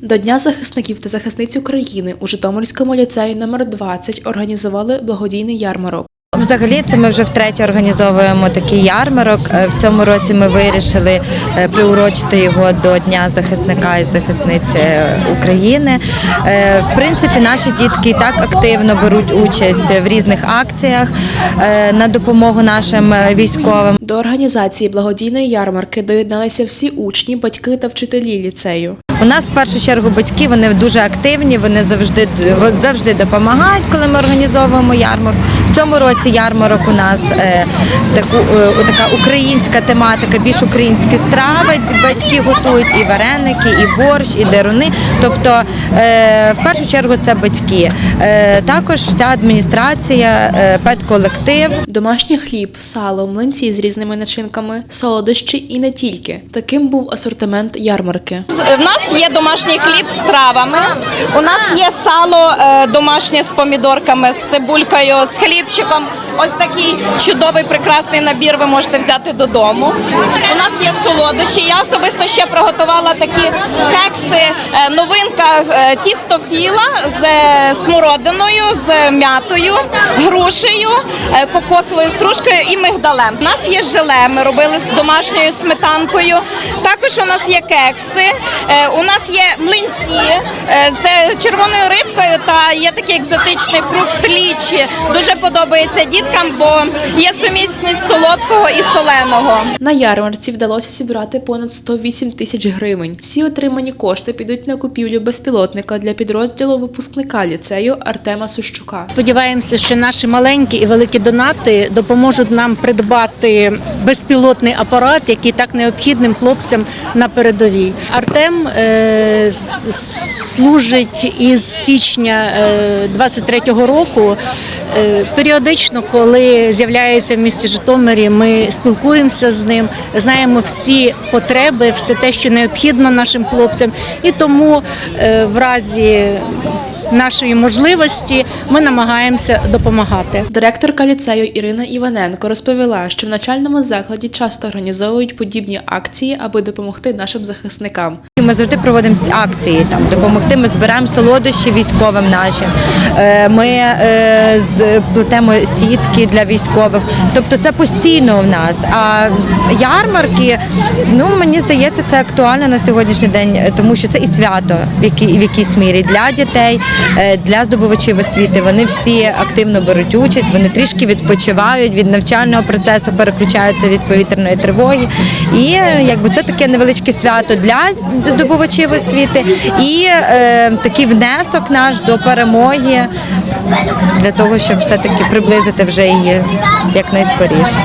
До Дня захисників та захисниць України у Житомирському ліцеї номер 20 організували благодійний ярмарок. Взагалі, це ми вже втретє організовуємо такий ярмарок. Е, В цьому році ми вирішили е, приурочити його до Дня захисника і захисниць е, України. В принципі, наші дітки і так активно беруть участь в різних акціях на допомогу нашим військовим. До організації благодійної ярмарки доєдналися всі учні, батьки та вчителі ліцею. У нас в першу чергу батьки вони дуже активні, вони завжди завжди допомагають, коли ми організовуємо ярмарок. В цьому році ярмарок у нас е, таку е, така українська тематика, більш українські страви. Батьки готують і вареники, і борщ, і деруни. Тобто, е, в першу чергу, це батьки. Е, також вся адміністрація, е, педколектив. Домашній хліб, сало, млинці з різними начинками, солодощі і не тільки. Таким був асортимент ярмарки. В нас є домашній хліб з травами. У нас є сало е, домашнє з помідорками, з цибулькою, з хлібчиком. Ось такий чудовий прекрасний набір ви можете взяти додому. У нас є солодощі. Я особисто ще приготувала такі кекси. Е, Новинка е, тісто філа з е, смородиною, з м'ятою, грушею, кокосовою стружкою і мигдалем. У нас є желе. Ми робили з домашньою сметанкою. Також у нас є кекси. У нас є млинці з червоною рибкою та є такий екзотичний фрукт лічі. Дуже подобається діткам, бо є сумісність солодкого і соленого. На ярмарці вдалося зібрати понад 108 тисяч гривень. Всі отримані кошти підуть на купівлю безпілотника для підрозділу випускника ліцею Артема Сущука. Сподіваємося, що наші маленькі і великі донати допоможуть нам придбати безпілотний апарат, який так необхідним хлопцям на передовій. Артем е, служить із січня е, 23-го року. Е, Періодично, коли з'являється в місті Житомирі, ми спілкуємося з ним, знаємо всі потреби, все те, що необхідно нашим хлопцям, і тому е, в разі нашої можливості ми намагаємося допомагати. Директорка ліцею Ірина Іваненко розповіла, що в начальному закладі часто організовують подібні акції, аби допомогти нашим захисникам. Ми завжди проводимо акції там допомогти. Ми збираємо солодощі військовим нашим. Е, Ми е, плетемо сітки для військових. Тобто це постійно в нас. А ярмарки, ну мені здається, це актуально на сьогоднішній день, тому що це і свято в якій в якійсь мірі для дітей, е, для здобувачів освіти. Вони всі активно беруть участь, вони трішки відпочивають від навчального процесу, переключаються від повітряної тривоги. І якби це таке невеличке свято для здобувачів освіти і е, такий внесок наш до перемоги для того, щоб все-таки приблизити вже її якнайскоріше.